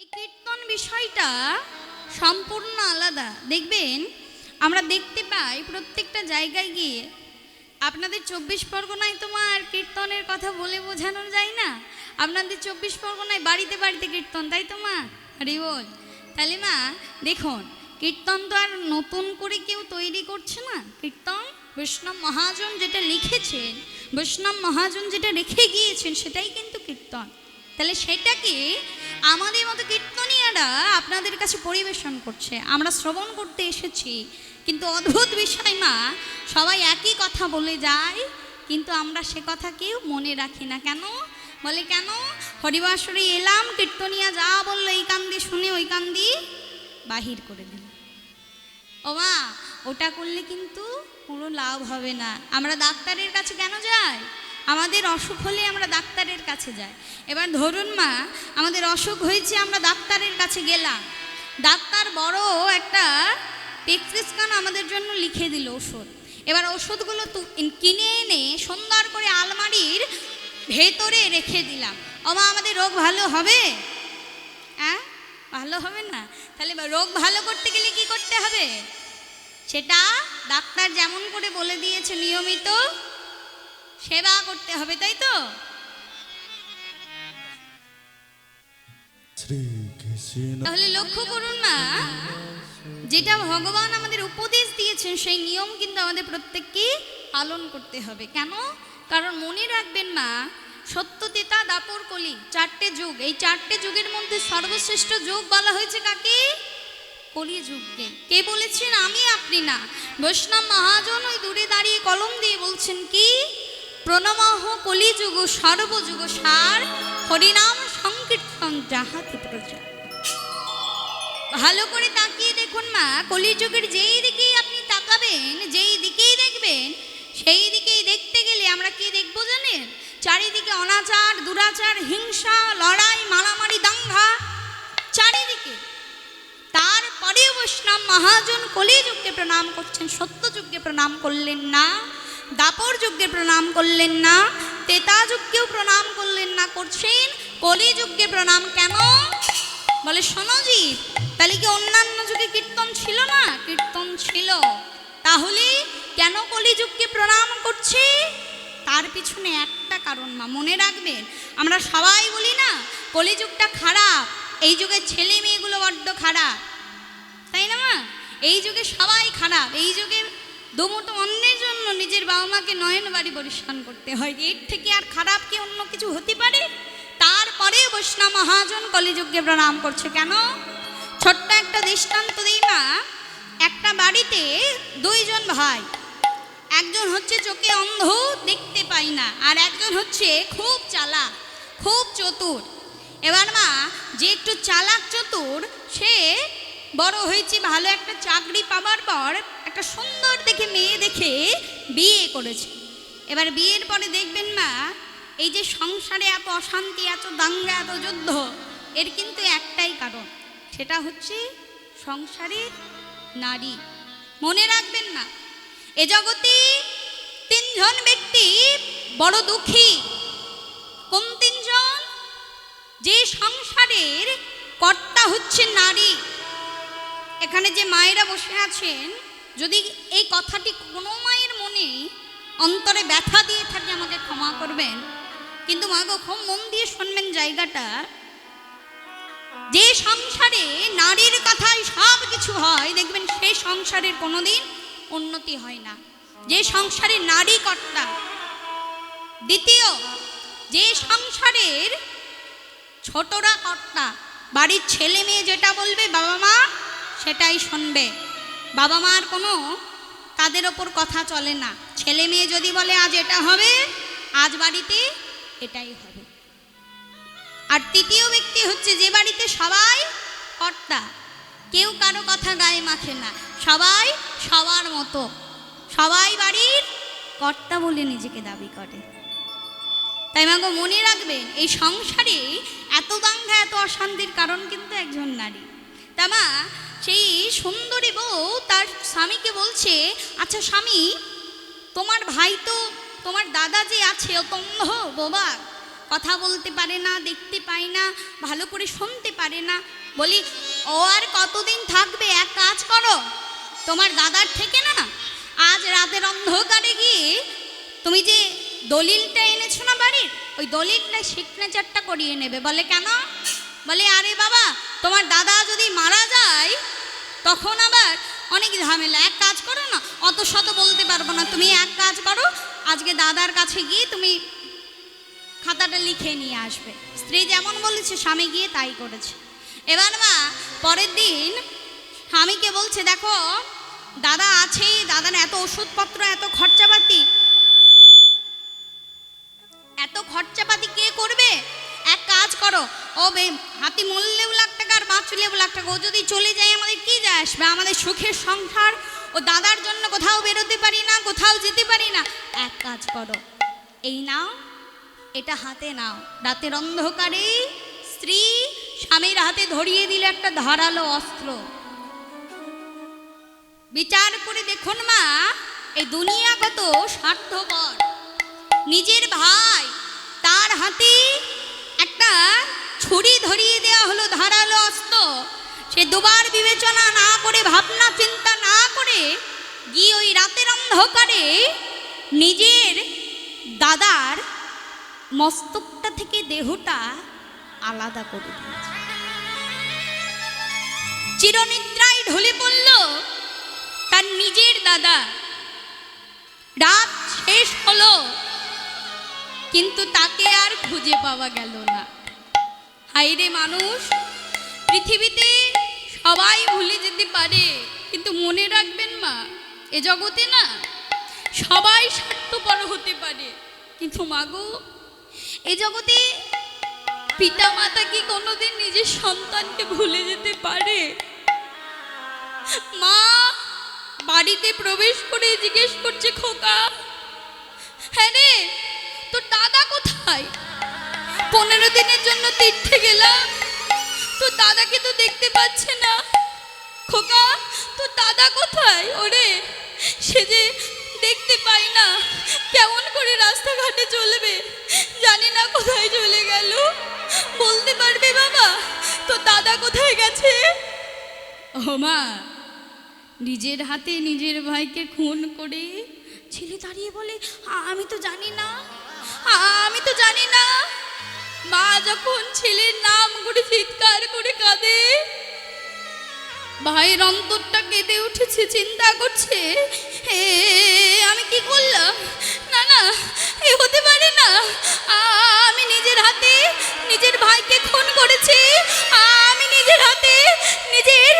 এই কীর্তন বিষয়টা সম্পূর্ণ আলাদা। দেখবেন, আমরা দেখতে পাই প্রত্যেকটা জায়গায় গিয়ে আপনাদের চব্বিশ পরগনায় তোমার কীর্তনের কথা বলে বোঝানো যায় না। আপনাদের চব্বিশ পরগনায় বাড়িতে বাড়িতে কীর্তন, তাই তো মা? হরি বল। তাহলে মা, দেখুন, কীর্তন তো আর নতুন করে কেউ তৈরি করছে না। কীর্তন বৈষ্ণব মহাজন যেটা লিখেছেন, বৈষ্ণব মহাজন যেটা রেখে গিয়েছেন, সেটাই কিন্তু কীর্তন। তাহলে সেটাকে আমাদের মতো কীর্তনিয়ারা আপনাদের কাছে পরিবেশন করছে। আমরা শ্রবণ করতে এসেছি। কিন্তু অদ্ভুত বিষয় মা, সবাই একই কথা বলে যায়, কিন্তু আমরা সে কথা কেউ মনে রাখি না। কেন? বলে কেন? হরিবাসরে এলাম, কীর্তনিয়া যা বলল, এই কান্দি শুনে ওই কান দিয়ে বাহির করে দিল। ও মা, ওটা করলে কিন্তু কোনো লাভ হবে না। আমরা ডাক্তারের কাছে কেন যাই? আমাদের অসুখ হলে আমরা ডাক্তারের কাছে যাই। এবার ধরুন মা, আমাদের অসুখ হয়েছে, আমরা ডাক্তারের কাছে গেলাম। ডাক্তার বড় একটা প্রেসক্রিপশন আমাদের জন্য লিখে দিল ওষুধ। এবার ওষুধগুলো কিনে এনে সুন্দর করে আলমারির ভেতরে রেখে দিলাম। অমা আমাদের রোগ ভালো হবে? হ্যাঁ ভালো হবে না? তাহলে রোগ ভালো করতে গেলে কি করতে হবে? সেটা ডাক্তার যেমন করে বলে দিয়েছে নিয়মিত সেবা করতে হবে তাই তো? তাহলে লক্ষ্য করুন না যেটা ভগবান আমাদের উপদেশ দিয়েছেন সেই নিয়ম কিন্তু আমাদের প্রত্যেককে পালন করতে হবে। কেন? কারণ মনে রাখবেন মা সত্য তেতা দাপর কলি চারটে যুগ। এই চারটে যুগের মধ্যে সর্বশ্রেষ্ঠ যুগ বলা হয়েছে কাকে? কলি যুগকে। কে বলেছেন? আমি আপনি না। বৈষ্ণব মহাজন ওই দূরে দাঁড়িয়ে কলম দিয়ে বলছেন কি? প্রণমাহ কলিযুগ সর্বযুগ সার, হরিনাম সংকীর্তন যাহাতে প্রচার। ভালো করে তাকিয়ে দেখুন মা, কলিযুগের যেই দিকেই আপনি তাকাবেন, যেই দিকেই দেখবেন, সেই দিকেই দেখতে গেলে আমরা কি দেখব জানেন? চারিদিকে অনাচার, দুরাচার, হিংসা, লড়াই, মারামারি, দাঙ্গা, চারিদিকে। তারপরেও বৈষ্ণব মহাজন কলিযুগকে প্রণাম করছেন, সত্যযুগকে প্রণাম করলেন না। দাপর যুগকে প্রণাম করলেন না, তেতা যুগকেও প্রণাম করলেন না, করছেন কলিযুগকে প্রণাম কেন? বলে শোনোজি তাহলে কি অন্যান্য যুগে কীর্তন ছিল না? কীর্তন ছিল। তাহলে কেন কলিযুগকে প্রণাম করছি? তার পিছনে একটা কারণ মা, মনে রাখবেন, আমরা সবাই বলি না কলিযুগটা খারাপ, এই যুগের ছেলে মেয়েগুলো বড্ড খারাপ। তাই না মা? এই যুগে সবাই খারাপ, এই যুগে দুমুটো জন্য নিজের বাবা মাকে নয়ন বাড়ি পরিষ্কার করতে হয়। এর থেকে আর খারাপ কি অন্য কিছু হতে পারে? তারপরে বৈষ্ণব মহাজন কলিযুগকে প্রণাম করছে, কেন? ছোট্ট একটা দৃষ্টান্ত দিই মা, একটা বাড়িতে দুইজন ভাই, একজন হচ্ছে চোখে অন্ধ, দেখতে পাই না, আর একজন হচ্ছে খুব চালাক, খুব চতুর। এবার মা, যে একটু চালাক চতুর, সে বড় হয়েছে, ভালো একটা চাকরি পাবার পর, একটা সুন্দর দেখে মেয়ে দেখে বিয়ে করেছে। এবার বিয়ের পরে দেখবেন মা এই যে সংসারে এত অশান্তি, এত দাঙ্গা, এত যুদ্ধ, এর কিন্তু একটাই কারণ। সেটা হচ্ছে সংসারের নারী। মনে রাখবেন না, এ জগতে তিনজন ব্যক্তি বড় দুঃখী। কোন তিনজন? যে সংসারের কর্তা হচ্ছে নারী। এখানে যে মায়েরা বসে আছেন, যদি এই কথাটি কোনো মায়ের অন্তরে ব্যথা দিয়ে থাকে আমাকে ক্ষমা করবেন। কিন্তু মাগো খুব মন দিয়ে শুনবেন জায়গাটা। যে সংসারে নারীর কথায় সব কিছু হয়, দেখবেন সেই সংসারের কোনোদিন উন্নতি হয় না। যে সংসারে নারী কর্তা, দ্বিতীয়, যে সংসারের ছোটরা কর্তা, বাড়ির ছেলে মেয়ে যেটা বলবে বাবা মা, সেটাই শুনবে। বাবা মার কোনো তাদের ওপর কথা চলে না। ছেলে মেয়ে যদি বলে, আজ এটা হবে, আজ বাড়িতে এটাই হবে। আর তৃতীয় ব্যক্তি হচ্ছে যে বাড়িতে সবাই কর্তা। কেউ কারও কথা গায়ে মাখে না। সবাই সবার মতো। সবাই বাড়ির কর্তা বলে নিজেকে দাবি করে। তাই মাগো মনে রাখবেন, এই সংসারে এত দাঙ্গা এত অশান্তির কারণ কিন্তু একজন নারী। তা মা সেই সুন্দরী বউ তার স্বামীকে বলছে আচ্ছা স্বামী, তোমার ভাই তো, তোমার দাদা যে আছে ও বোবা, কথা বলতে পারে না, দেখতে পায় না, ভালো করে শুনতে পারে না। বলি, ও আর কতদিন থাকবে? এক কাজ করো, তোমার দাদার থেকে না, আজ রাতের অন্ধকারে গিয়ে তুমি যে দলিলটা এনেছো না বাড়ির, ওই দলিলটা সিগনেচারটা করিয়ে নেবে। বলে, কেন? বলে, আরে বাবা, তোমার দাদা যদি মারা যায়, তখন আবার অনেক ঝামেলা। এক কাজ করো না, অত শত বলতে পারব না। তুমি এক কাজ করো, আজকে দাদার কাছে গিয়ে তুমি খাতাটা লিখে নিয়ে আসবে। স্ত্রী যেমন বলেছে, স্বামী গিয়ে তাই করেছে। এবার মা, পরের দিন স্বামীকে বলছে, দেখো, দাদা আছে, দাদার এত ওষুধপত্র, এত খরচাপাতি। এত খরচাপাতি কে করবে? কাজ করো। ও বে, হাতি মরলেও লাখ টাকা আর বাঁচলেও লাখ টাকা। ও যদি চলে যায়, আমাদের কি যায় আসবে? আমাদের সুখের সংসার। ও দাদার জন্য কোথাও বেরোতে পারি না, কোথাও যেতে পারি না। এক কাজ করো। এই নাও, এটা হাতে নাও। রাতের অন্ধকারে স্ত্রী স্বামীর হাতে ধরিয়ে দিল একটা ধারালো অস্ত্র। বিচার করে দেখুন মা, এই দুনিয়া কত স্বার্থপর। নিজের ভাই, তার হাতে একটা ছুরি ধরিয়ে দেওয়া হলো ধারালো অস্ত্র সে দুবার বিবেচনা না করে, ভাবনা, চিন্তা না করে গিয়ে ওই রাতের অন্ধকারে নিজের দাদার মস্তকটা থেকে দেহটা আলাদা করে দিয়েছে। চিরনিদ্রায় ঢলে পড়ল তার নিজের দাদা। রাত শেষ হলো, কিন্তু তাকে আর খুঁজে পাওয়া গেল না। হাইরে মানুষ! পৃথিবীতে সবাই ভুলে যেতে পারে, কিন্তু মনে রাখবেন মা, এ জগতে না সবাই স্বার্থপর হতে পারে। কিন্তু মাগো এ জগতে পিতা মাতা কি কোনোদিন নিজের সন্তানকে ভুলে যেতে পারে? মা, বাড়িতে প্রবেশ করে জিজ্ঞেস করছে, খোকা হ্যাঁ রে, তোর দাদা কোথায়? পনেরো দিনের জন্য তীর্থে গেলাম। তোর দাদাকে তো দেখতে পাচ্ছে না। খোকা তোর দাদা কোথায়? ওরে, সে যে দেখতে পাই না। কেমন করে রাস্তাঘাটে চলবে? জানি না কোথায় চলে গেল। বলতে পারবে বাবা? তোর দাদা কোথায় গেছে? ও নিজের হাতে নিজের ভাইকে খুন করে ছেলে দাঁড়িয়ে বলে আমি তো জানি না। আমি তো জানি না। মা যখন ছেলের নাম করে চিৎকার করে কাঁদে, ভাইয়ের অন্তরটা কেঁদে উঠেছে, চিন্তা করছে এ আমি কি করলাম? না না, এ হতে পারে না। আমি নিজের হাতে নিজের ভাইকে খুন করেছি। আমি নিজের হাতে নিজের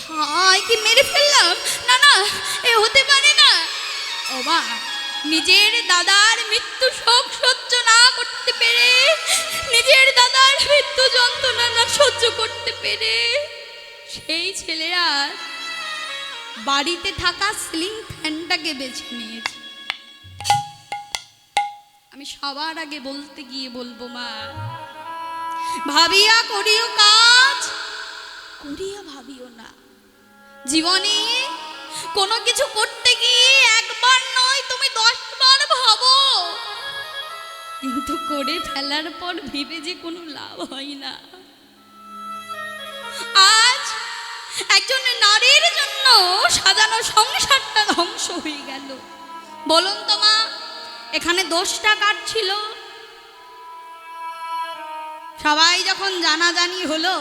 ভাইকে মেরে ফেললাম। না না, এ হতে পারে না। ও নিজের দাদার মৃত্যু শোক সহ্য না করতে পেরে, নিজের দাদার মৃত্যু যন্ত্রণা না সহ্য করতে পেরে, সেই ছেলেরা বাড়িতে থাকা সিলিং ফ্যানটাকে বেছে নিয়েছে। আমি সবার আগে বলতে গিয়ে বলব, মা, ভাবিয়া করিও কাজ, করিয়া ভাবিও না। জীবনে কোনো কিছু করতে গিয়ে একবার নয়, তুমি দশবার ভাবো। কিন্তু করে ফেলার পর ভেবে যে কোনো লাভ হয় না। আজ একজন নারীর জন্য সাজানো সংসারটা ধ্বংস হয়ে গেল। বলুন তো মা, এখানে দোষটা কার ছিল। সবাই যখন জানাজানি হলো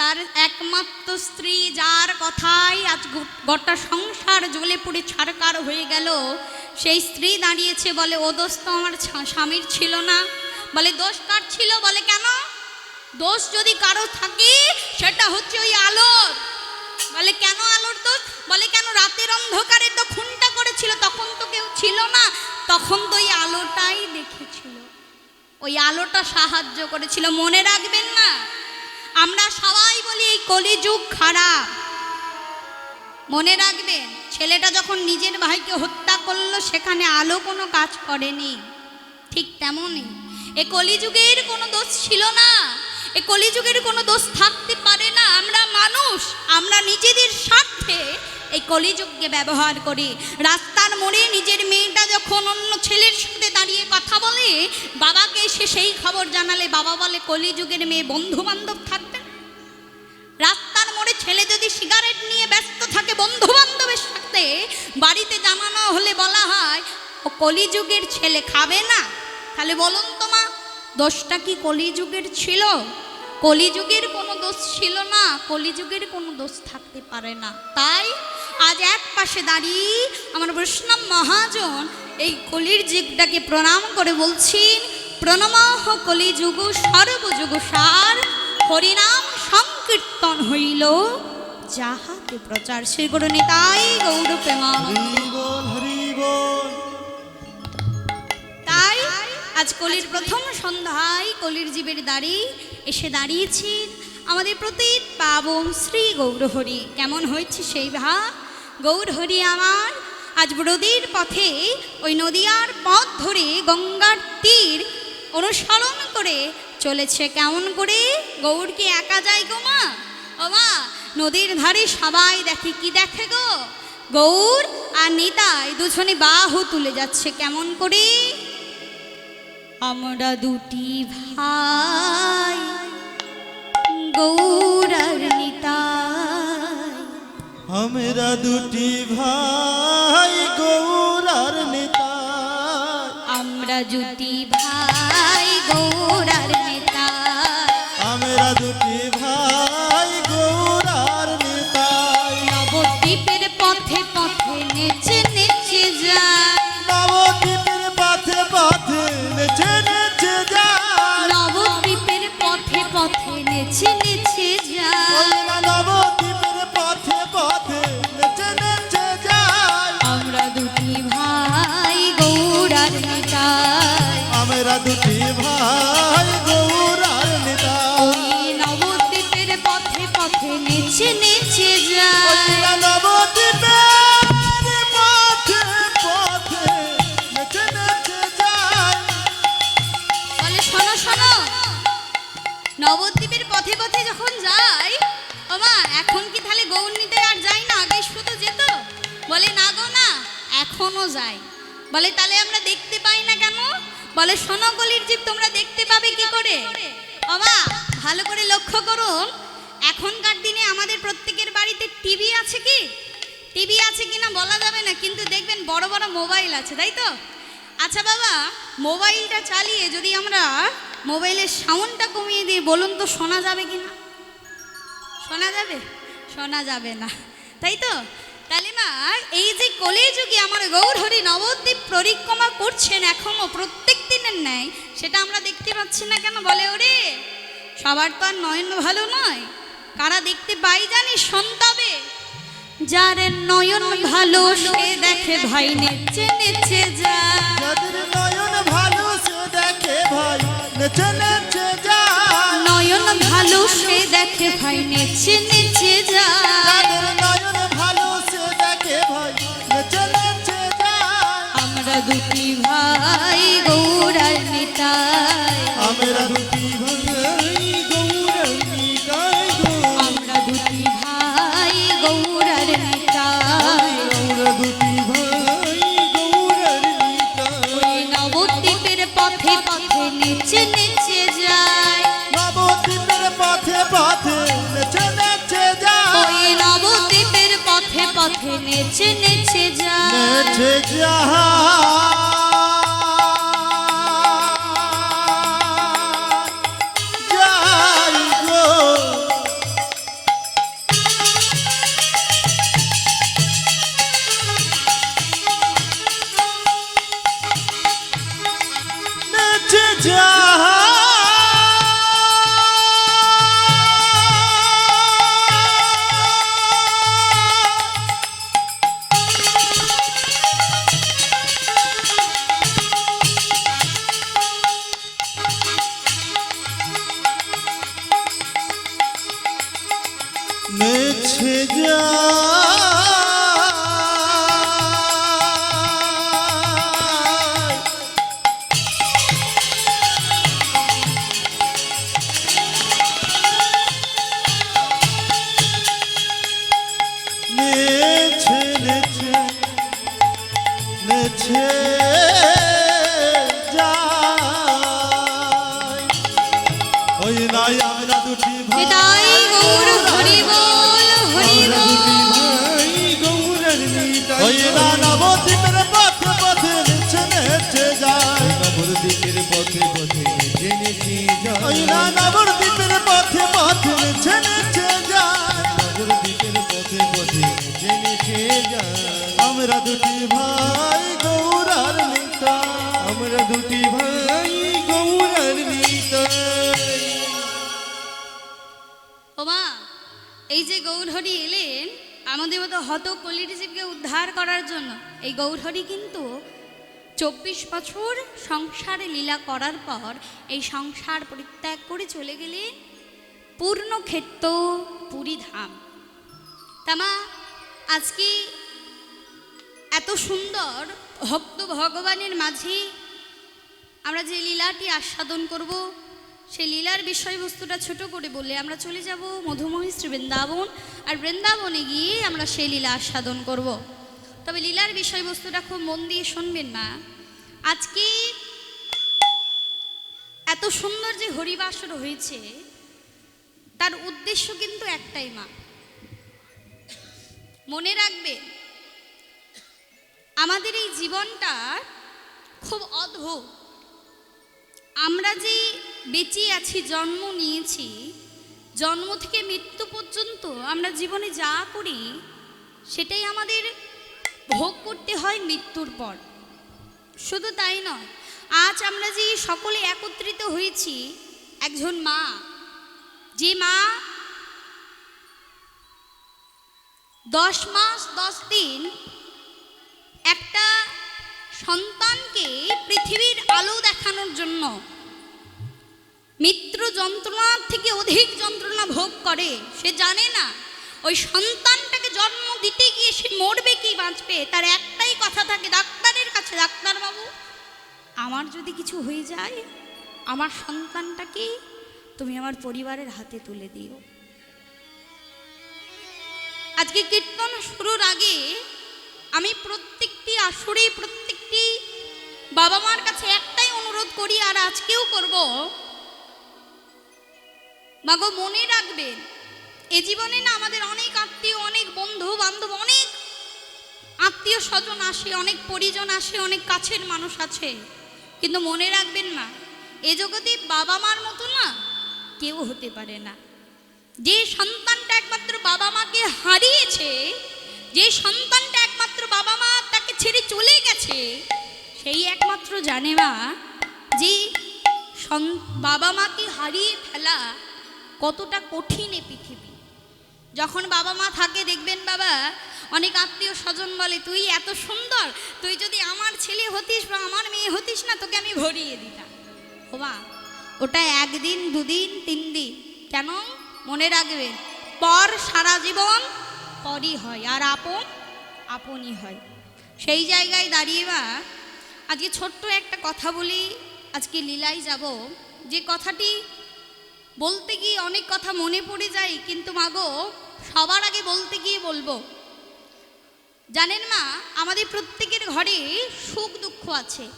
তার একমাত্র স্ত্রী যার কথাই আজ গোটা সংসার জ্বলে পুড়ে ছাড়কার হয়ে গেল, সেই স্ত্রী দাঁড়িয়েছে বলে, ও দোষ তো আমার স্বামীর ছিল না। বলে, দোষ কার ছিল? বলে, কেন? দোষ যদি কারও থাকে, সেটা হচ্ছে ওই আলোর। বলে, কেন আলোর দোষ? বলে, কেন রাতের অন্ধকারে তো খুনটা করেছিল, তখন তো কেউ ছিল না। তখন তো ওই আলোটাই দেখেছিল। ওই আলোটা সাহায্য করেছিল। মনে রাখবেন না আমরা সবাই বলি এই কলিযুগ খারাপ। মনে রাখবেন ছেলেটা যখন নিজের ভাইকে হত্যা করল, সেখানে আলো কোনো কাজ করেনি। ঠিক তেমনই, এ কলিযুগের কোনো দোষ ছিল না। এ কলিযুগের কোনো দোষ থাকতে পারে না। আমরা মানুষ, আমরা নিজেদের স্বার্থে এই কলিযুগকে ব্যবহার করি। রাস্তার মোড়ে নিজের মেয়েটা যখন অন্য ছেলের সাথে দাঁড়িয়ে কথা বলে, বাবাকে এসে সেই খবর জানালে বাবা বলে, কলিযুগের মেয়ে বন্ধু বান্ধব থাকবে রাস্তার মোড়ে ছেলে যদি সিগারেট নিয়ে ব্যস্ত থাকে বন্ধু বান্ধবের সাথে, বাড়িতে জানানো হলে বলা হয়, ও কলিযুগের ছেলে খাবে না। তাহলে বলুন তো মা, দোষটা কি কলিযুগের ছিল? কলিযুগের কোনো দোষ ছিল না। কলিযুগের কোনো দোষ থাকতে পারে না। তাই আজ এক পাশে দাঁড়িয়ে আমার বৈষ্ণব মহাজন এই কলির যুগটাকে প্রণাম করে বলছেন প্রণমাহ কলিযুগ সর্বযুগ সার হরিনাম সংকীর্তন হইল। যাহাতে প্রচার শ্রী গুরু নিতাই গৌর তাই আজ কলির প্রথম সন্ধ্যায় কলির জীবের দাঁড়ি এসে দাঁড়িয়েছেন আমাদের প্রতি পাবন শ্রী গৌরহরি। কেমন হয়েছে সেই গৌরহরি আমার, আজ ব্রদীর পথে ওই নদিয়ার পথ ধরে গঙ্গার তীর অনুসরণ করে চলেছে কেমন করে? গৌর কি একা যায় গো মা। ও মা, নদীর ধারে সবাই দেখে কি দেখে গো? গৌর আর নিতাই দুজনে বাহু তুলে যাচ্ছে কেমন করে? আমরা দুটি ভাই, গৌর আর নিতাই। আমরা দুটি ভাই গৌরার নেতা। আমরা দুটি ভাই গৌরার নেতা। আমরা দুটি ভাই বলে, তাহলে আমরা দেখতে পাই না কেন? বলে, শোনো গলির জীব, তোমরা দেখতে পাবে কি করে? ওমা ভালো করে লক্ষ্য করুন, এখনকার দিনে আমাদের প্রত্যেকের বাড়িতে টিভি আছে কি? টিভি আছে কি না বলা যাবে না, কিন্তু দেখবেন বড় বড় মোবাইল আছে, তাই তো? আচ্ছা বাবা, মোবাইলটা চালিয়ে যদি আমরা মোবাইলের সাউন্ডটা কমিয়ে দিই, বলুন তো শোনা যাবে কি না শোনা যাবে? শোনা যাবে না, তাই তো? তাহলে মা এই যে কলিযুগে আমার গৌরহরি নবদ্বীপ পরিক্রমা করছেন এখনও প্রত্যেক দিনের ন্যায় সেটা আমরা দেখতে পাচ্ছি না কেন বলে ওরে? সবার তো আর নয়ন ভালো নয়। কারা দেখতে পাই জানি সন্তাবে যার নয়ন ভালো সে দেখে ভাই নেচে নেচে যায়। যাদের নয়ন ভালো সে দেখে ভাই নেচে নেচে যায়। নয়ন ভালো সে দেখে ভাই নেচে নেচে যায়। দুটি ভাই গৌরার নিতাই। আমরা পথে নেচে নেচে যা। নেচে যায় নেছে যায়। নবদ্বীপের পথে পথে জেনেছি ওই না নবদ্বীপের পথে পথে নেচে যায় নবদ্বীপের পথে পথে জেনেছে আমরা দুটি ভাই গৌরার নেতা আমরা দুটি ভাই গৌরের নিতাই ওমা এই যে গৌরহরি এলেন আমাদের মতো হত কলিটিসিপকে উদ্ধার করার জন্য। এই গৌরহরি কিন্তু চব্বিশ বছর সংসারে লীলা করার পর এই সংসার পরিত্যাগ করে চলে গেলেন পূর্ণক্ষেত্র পুরীধাম। তামা আজকে এত সুন্দর ভক্ত ভগবানের মাঝে আমরা যে লীলাটি আস্বাদন করব সেই লীলার বিষয়বস্তুটা ছোট করে বললে আমরা চলে যাব মধুময়ী শ্রী বৃন্দাবন, আর বৃন্দাবনে গিয়ে আমরা সেই লীলা আস্বাদন করব। তবে লীলার বিষয়বস্তুটা খুব মন দিয়ে শুনবেন না আজকে এত সুন্দর যে হরিবাসর হয়েছে, তার উদ্দেশ্য কিন্তু একটাই মা। মনে রাখবে, আমাদের এই জীবনটা খুব অদ্ভুত আমরা যে বেঁচে আছি, জন্ম নিয়েছি, জন্ম থেকে মৃত্যু পর্যন্ত আমরা জীবনে যা করি, সেটাই আমাদের ভোগ করতে হয় মৃত্যুর পর। শুধু তাই নয়, আজ আমরা যে সকলে একত্রিত হয়েছি, একজন মা, যে মা দশ মাস, দশ দিন একটা সন্তানকে পৃথিবীর আলো দেখানোর জন্য, মিত্র যন্ত্রণার থেকে অধিক যন্ত্রণা ভোগ করে, সে জানে না ওই সন্তানটাকে জন্ম দিতে গিয়ে সে মরবে কি বাঁচবে? তার একটাই কথা থাকে, ডাক্তারের কাছে, ডাক্তারবাবু, আমার যদি কিছু হয়ে যায়, আমার সন্তানটাকে তুমি আমার পরিবারের হাতে তুলে দিও। আজকে কীর্তন শুরুর আগে আমি প্রত্যেকটি আসরে, প্রত্যেকটি বাবা মার কাছে একটাই অনুরোধ করি, আর আজকেও করব মাগো মনে রাখবেন এ জীবনে না আমাদের অনেক আত্মীয়, অনেক বন্ধু, বান্ধব, অনেক আত্মীয় স্বজন আসে, অনেক পরিজন আসে, অনেক কাছের মানুষ আছে। কিন্তু মনে রাখবেন না, এ জগতে বাবা মার মতো না কেউ হতে পারে না। যে সন্তানটা একমাত্র বাবা মাকে হারিয়েছে, যে সন্তানটা একমাত্র বাবা মা তাকে ছেড়ে চলে গেছে, সেই একমাত্র জানে মা যে বাবা মাকে হারিয়ে ফেলা কতটা কঠিন এ পৃথিবী। যখন বাবা মা থাকে, দেখবেন বাবা, অনেক আত্মীয় স্বজন বলে, তুই এত সুন্দর, তুই যদি আমার ছেলে হতিস বা আমার মেয়ে হতিস না, তোকে আমি ভরিয়ে দিতাম। মা ওটা একদিন, দুদিন, তিন দিন, কেন? মনে রাখবেন, পর সারা জীবন পরই হয়, আর আপন, আপনই হয়। সেই জায়গায় দাঁড়িয়ে বা আজকে ছোট্ট একটা কথা বলি, আজকে লীলায় যাব। যে কথাটি বলতে গিয়ে অনেক কথা মনে পড়ে যায়, কিন্তু মাগো সবার আগে বলতে গিয়ে বলব। জানেন মা, আমাদের প্রত্যেকের ঘরে সুখ দুঃখ আছে।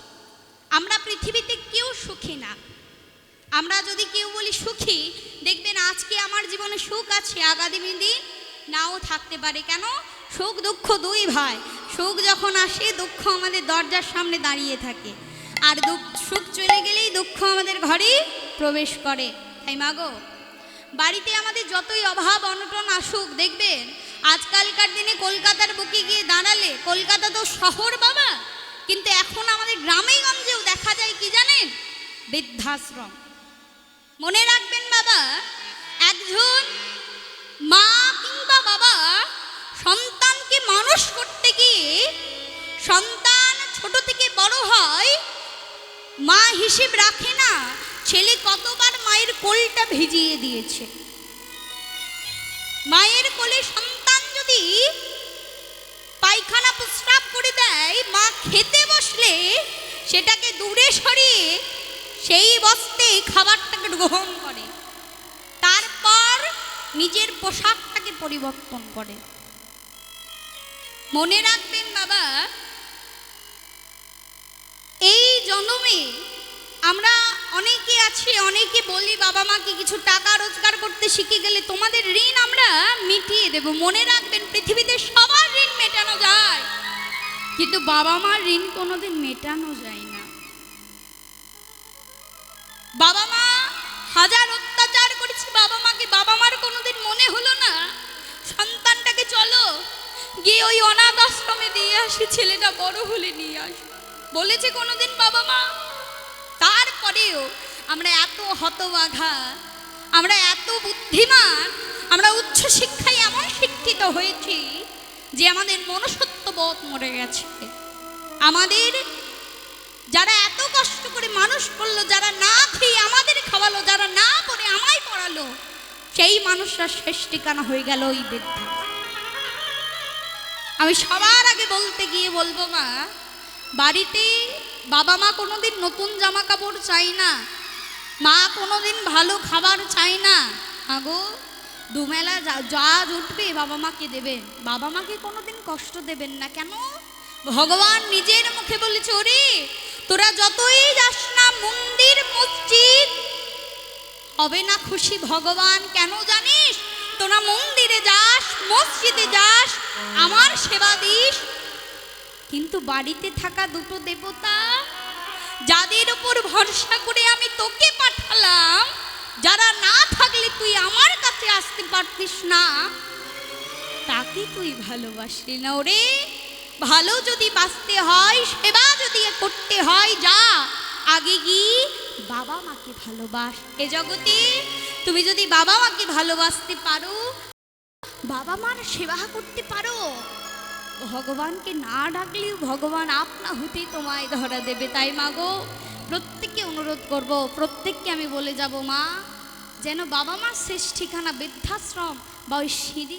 আমরা পৃথিবীতে কেউ সুখী না। আমরা যদি কেউ বলি সুখী, দেখবেন আজকে আমার জীবনে সুখ আছে, আগামী দিন নাও থাকতে পারে। কেন? সুখ, দুঃখ দুই ভাই। সুখ যখন আসে, দুঃখ আমাদের দরজার সামনে দাঁড়িয়ে থাকে। আর দুঃখ, সুখ চলে গেলেই দুঃখ আমাদের ঘরে প্রবেশ করে। তাই মাগো বাড়িতে আমাদের যতই অভাব অনটন আসুক দেখবেন আজকালকার দিনে কলকাতার বুকে গিয়ে দাঁড়ালে, কলকাতা তো শহর বাবা, কিন্তু এখন আমাদের গ্রামে গঞ্জেও দেখা যায় কি জানেন? বৃদ্ধাশ্রম। মনে রাখবেন বাবা, একজন মা কিংবা বাবা সন্তানকে মানুষ করতে গিয়ে সন্তান ছোট থেকে বড় হয়, মা হিসেব রাখে না। ছেলে কতবার মায়ের কোলটা ভিজিয়ে দিয়েছে? মায়ের কোলে সন্তান যদি পায়খানা প্রস্রাব করে দেয়, মা খেতে বসলে সেটাকে দূরে সরিয়ে সেই বস্তে খাবারটাকে গ্রহণ করে। তারপর নিজের পোশাকটাকে পরিবর্তন করে। মনে রাখবেন বাবা, এই জন্মে আমরা অনেকে আছে, অনেকে বলি বাবা মাকে কিছু টাকা রোজগার করতে শিখে গেলে তোমাদের ঋণ আমরা মিটিয়ে দেব। মনে রাখবেন, পৃথিবীতে সবার ঋণ মেটানো যায়। কিন্তু বাবা মার ঋণ কোনোদিন মেটানো যায় না। বাবা মা হাজার অত্যাচার করেছি, বাবা মাকে, বাবা মার কোনোদিন মনে হলো না? সন্তানটাকে চলো, গিয়ে ওই অনাথ আশ্রমে দিয়ে আসি, ছেলেটা বড় হলে নিয়ে আসি। বলেছে কোনোদিন বাবা মা তারপরেও আমরা এত হতবাঘা আমরা এত বুদ্ধিমান, আমরা উচ্চ শিক্ষায় এমন শিক্ষিত হয়েছি যে আমাদের মনুষ্যত্ব বোধ মরে গেছে। আমাদের যারা এত কষ্ট করে মানুষ করল, যারা না খেয়ে আমাদের খাওয়ালো, যারা না পড়ে আমায় পড়ালো, সেই মানুষরা শেষ ঠিকানা হয়ে গেল ওই বৃদ্ধা। আমি সবার আগে বলতে গিয়ে বলব মা, বাড়িতে বাবা মা কোনোদিন নতুন জামা কাপড় চাই না। মা কোনোদিন ভালো খাবার চাই না। আগো দুমেলা যা জুটবে বাবা মাকে দেবেন বাবা মাকে কোনোদিন কষ্ট দেবেন না। কেন? ভগবান নিজের মুখে বলেছে, ওরে, তোরা যতই যাস না মন্দির, মসজিদ, হবে না খুশি ভগবান। কেন জানিস? তোরা মন্দিরে যাস, মসজিদে যাস, আমার সেবা দিস কিন্তু বাড়িতে থাকা দুটো দেবতা, যাদের উপর ভরসা করে আমি তোকে পাঠালাম, যারা না থাকলে তুই আমার কাছে আসতে পারতিস না। তাকে তুই ভালোবাসলি না ওরে। ভালো যদি বাঁচতে হয়, সেবা যদি করতে হয়, যা। আগে গিয়ে বাবা মাকে ভালোবাস। এ জগতে তুমি যদি বাবা মাকে ভালোবাসতে পারো, বাবা মার সেবা করতে পারো। ভগবানকে না ডাকলেও ভগবান আপনা হতেই তোমায় ধরা দেবে, তাই মাগো প্রত্যেককে অনুরোধ করব, প্রত্যেককে আমি বলে যাব, মা, যেন বাবা মার শেষ ঠিকানা বৃদ্ধাশ্রম বা ওই সিঁড়ি